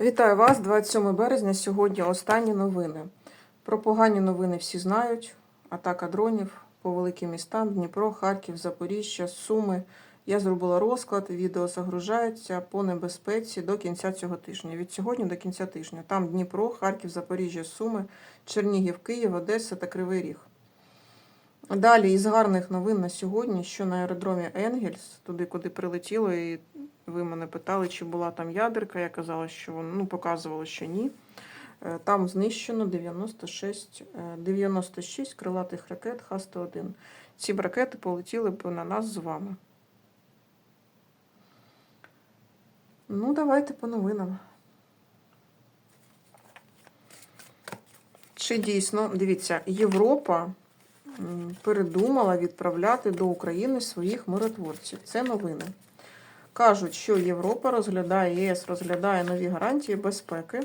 Вітаю вас, 27 березня. Сьогодні останні новини. Про погані новини всі знають. Атака дронів по великим містам: Дніпро, Харків, Запоріжжя, Суми. Я зробила розклад, відео загружається по небезпеці до кінця цього тижня. Від сьогодні до кінця тижня. Там Дніпро, Харків, Запоріжжя, Суми, Чернігів, Київ, Одеса та Кривий Ріг. Далі із гарних новин на сьогодні, що на аеродромі Енгельс, туди, куди прилетіло, і ви мене питали, чи була там ядерка. Я казала, що ну, показувала, що ні. Е, Там знищено 96, е, 96 крилатих ракет Х-101. Ці б ракети полетіли б на нас з вами. Ну, давайте по новинам. Чи дійсно, дивіться, Європа передумала відправляти до України своїх миротворців. Це новини. Кажуть, що Європа розглядає, ЄС розглядає нові гарантії безпеки.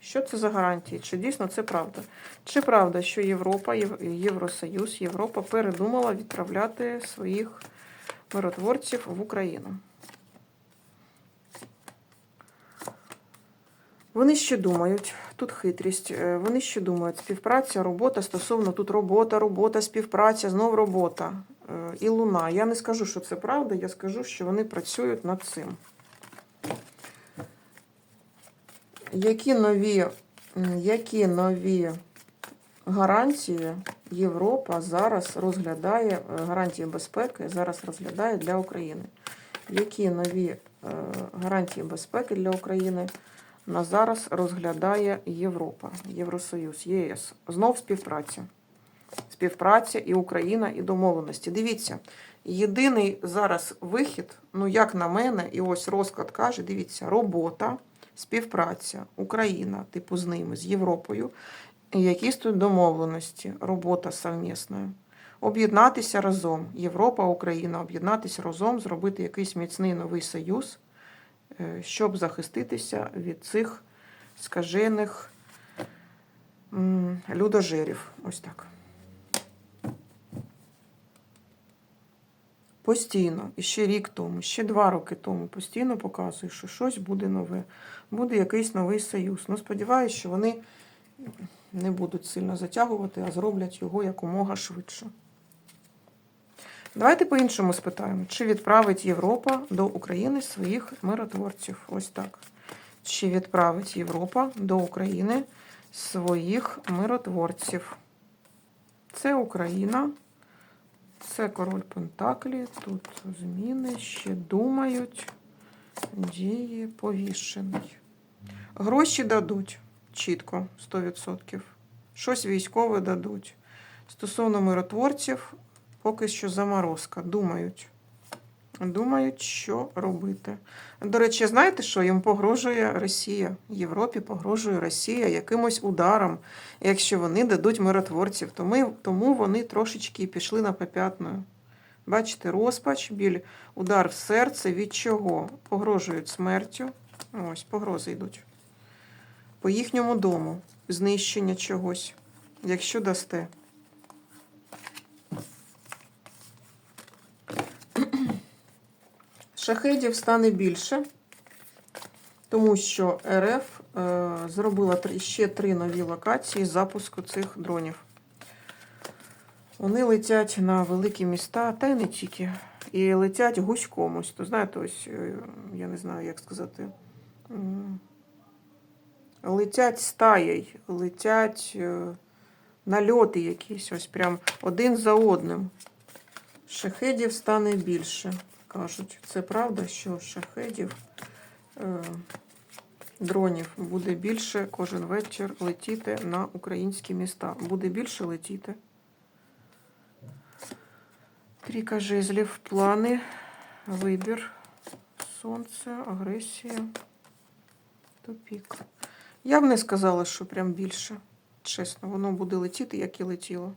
Що це за гарантії? Чи дійсно це правда? Чи правда, що Європа, Євросоюз, Європа передумала відправляти своїх миротворців в Україну? Вони ще думають, тут хитрість, е, вони ще думають, співпраця, робота стосовно тут робота, робота, співпраця, знов робота і луна. Я не скажу, що це правда, я скажу, що вони працюють над цим. Які нові, які нові гарантії Європа зараз розглядає, е, гарантії безпеки зараз розглядає для України? Які нові е, гарантії безпеки для України на зараз розглядає Європа, Євросоюз, ЄС? Знов співпраця. Співпраця і Україна, і домовленості. Дивіться, єдиний зараз вихід, ну як на мене, і ось розклад каже: дивіться, робота, співпраця, Україна, типу з ними, з Європою, якісь тут домовленості, робота совмісна. Об'єднатися разом. Європа, Україна, об'єднатися разом, зробити якийсь міцний новий союз, е, щоб захиститися від цих скажених людожерів. Ось так. Постійно, і ще рік тому, ще два роки тому, постійно показує, що щось буде нове, буде якийсь новий союз. Ну, сподіваюся, що вони не будуть сильно затягувати, а зроблять його якомога швидше. Давайте по-іншому спитаємо, чи відправить Європа до України своїх миротворців? Ось так. Чи відправить Європа до України своїх миротворців? Це Україна. Це король Пентаклі. Тут зміни ще думають. Дії повішений. Гроші дадуть чітко, 100%. Щось військове дадуть. Стосовно миротворців, поки що заморозка. Думають. Думають, що робити. До речі, знаєте, що їм погрожує Росія? Європі погрожує Росія якимось ударом, якщо вони дадуть миротворців. Тому, вони трошечки пішли на попятную. Бачите, розпач, біль, удар в серце. Від чого? Погрожують смертю. Ось, погрози йдуть. По їхньому дому. Знищення чогось. Якщо дасте. Шахедів стане більше, тому що РФ е, зробила ще три нові локації запуску цих дронів. Вони летять на великі міста, та й не тільки. І летять гуськом. Ось, то знаєте, ось, е, я не знаю, як сказати. Летять стаєю, летять е, нальоти якісь, ось прям один за одним. Шахедів стане більше, кажуть. Це правда, що шахедів, е, дронів буде більше кожен вечір летіти на українські міста. Буде більше летіти. Трійка жезлів, плани, вибір, сонце, агресія, тупік. Я б не сказала, що прям більше. Чесно, воно буде летіти, як і летіло.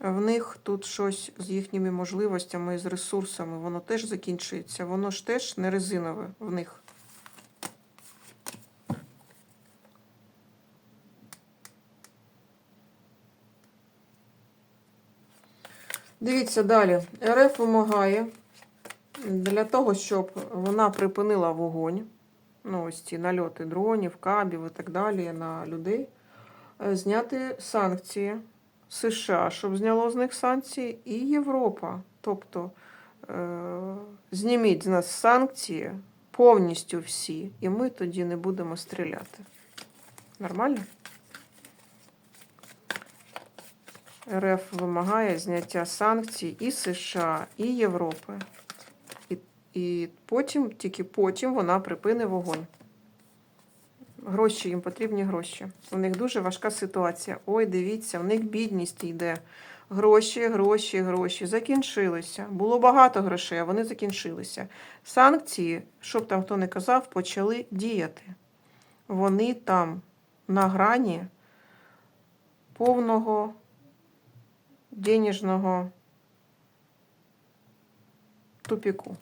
В них тут щось з їхніми можливостями, і з ресурсами, воно теж закінчується. Воно ж теж не резинове в них. Дивіться далі. РФ вимагає для того, щоб вона припинила вогонь. ну ось ці нальоти дронів, кабів і так далі на людей, е, зняти санкції США, щоб зняло з них санкції, і Європа. Тобто е, зніміть з нас санкції повністю всі, і ми тоді не будемо стріляти. Нормально? РФ вимагає зняття санкцій і США, і Європи. І, і потім, тільки потім вона припине вогонь. Гроші їм потрібні гроші. У них дуже важка ситуація. Ой, дивіться, в них бідність йде. Гроші, гроші, гроші. Закінчилися. Було багато грошей, а вони закінчилися. Санкції, щоб там хто не казав, почали діяти. Вони там на грані повного денежного тупіку.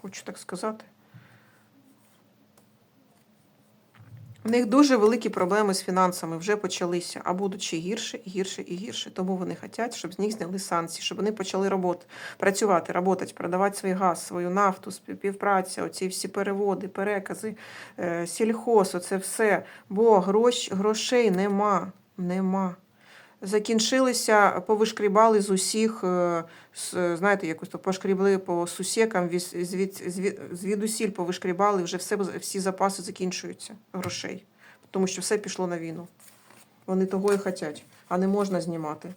Хочу так сказати. У них дуже великі проблеми з фінансами вже почалися, а будуть ще гірше, і гірше і гірше. Тому вони хочуть, щоб з них зняли санкції, щоб вони почали роботи, працювати, роботати, продавати свій газ, свою нафту, співпраця, оці всі переводи, перекази, е, сільхоз, оце все. Бо грош, грошей нема. Нема. Закінчилися, повишкрібали з усіх, е, знаєте, якось то пошкрібли по сусекам, звід, звід, звідусіль повишкрібали, вже все, всі запаси закінчуються грошей. Тому що все пішло на війну. Вони того і хочуть, а не можна знімати.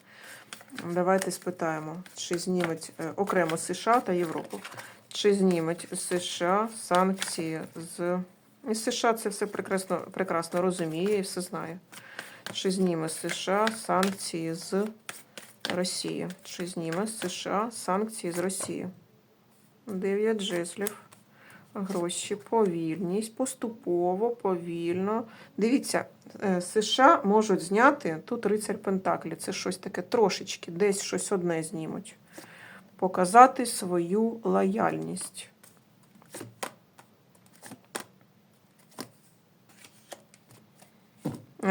Давайте спитаємо, чи зніметь е, окремо США та Європу. Чи зніметь США санкції з. І США це все прекрасно, прекрасно розуміє і все знає. Чи зніме США санкції з Росії? Чи зніме США санкції з Росії? 9 жезлів. Гроші, повільність, поступово, повільно. Дивіться, е, США можуть зняти тут рицарь Пентаклі. Це щось таке трошечки, десь щось одне знімуть. Показати свою лояльність.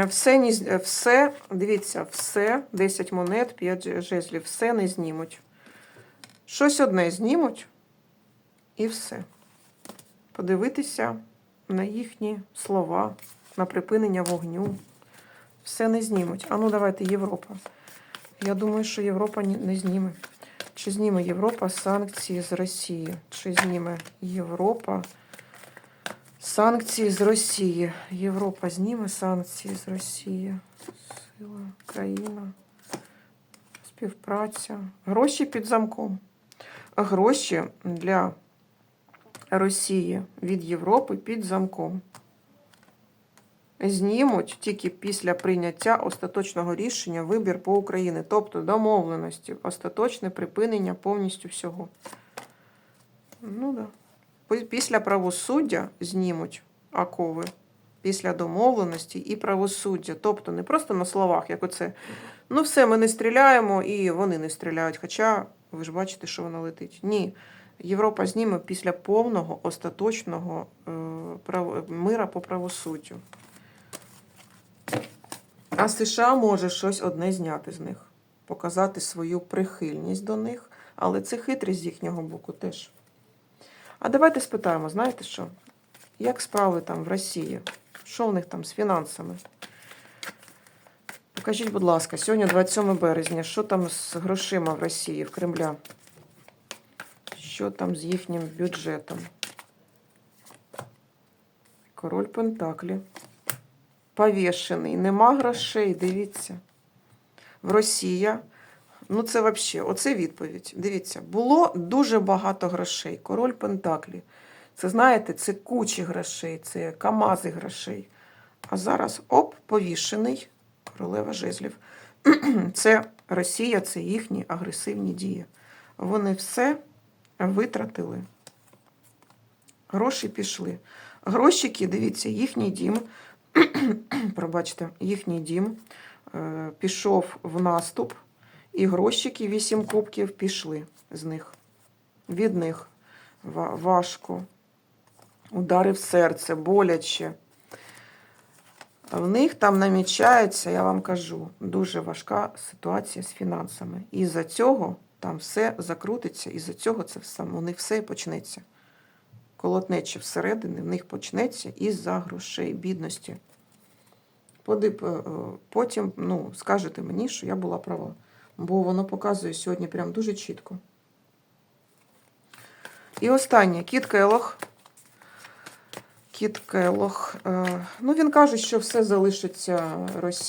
Все, все, дивіться, все, 10 монет, 5 жезлів, все не знімуть. Щось одне знімуть і все. Подивитися на їхні слова, на припинення вогню. Все не знімуть. А ну давайте Європа. Я думаю, що Європа не зніме. Чи зніме Європа санкції з Росії? Чи зніме Європа санкції з Росії? Європа зніме санкції з Росії. Сила, країна, співпраця. Гроші під замком. Гроші для Росії від Європи під замком. Знімуть тільки після прийняття остаточного рішення вибір по Україні, тобто домовленості, остаточне припинення повністю всього. Ну да. Пі- Після правосуддя знімуть окови, після домовленості і правосуддя. Тобто не просто на словах, як оце. Ну, все, ми не стріляємо, і вони не стріляють. Хоча ви ж бачите, що воно летить. Ні. Європа зніме після повного остаточного е, мира по правосуддю. А США може щось одне зняти з них, показати свою прихильність до них, але це хитрість з їхнього боку теж. А давайте спитаємо, знаєте що? Як справи там в Росії? Що в них там з фінансами? Покажіть, будь ласка, сьогодні 27 березня, що там з грошима в Росії, в Кремля? Що там з їхнім бюджетом? Король Пентаклі. Повішений. Нема грошей, дивіться. В Росія. Ну, це взагалі, оце відповідь. Дивіться, було дуже багато грошей. Король Пентаклі. Це, знаєте, це кучі грошей, це камази грошей. А зараз оп, повішений. Королева жезлів. Це Росія, це їхні агресивні дії. Вони все витратили. Гроші пішли. Грошики, дивіться, їхній дім, пробачте, їхній дім е, пішов в наступ, і грошики, вісім кубків, пішли з них. Від них важко. Удари в серце, боляче. В них там намічається, я вам кажу, дуже важка ситуація з фінансами. І за цього там все закрутиться, і за цього це все, у них все почнеться. колотнечі всередині в них почнеться із-за грошей, бідності. Е, потім ну, скажете мені, що я була права. Бо воно показує сьогодні прям дуже чітко. І останнє кіт Келох. Кіт Келох. Е, Ну, він каже, що все залишиться Росії.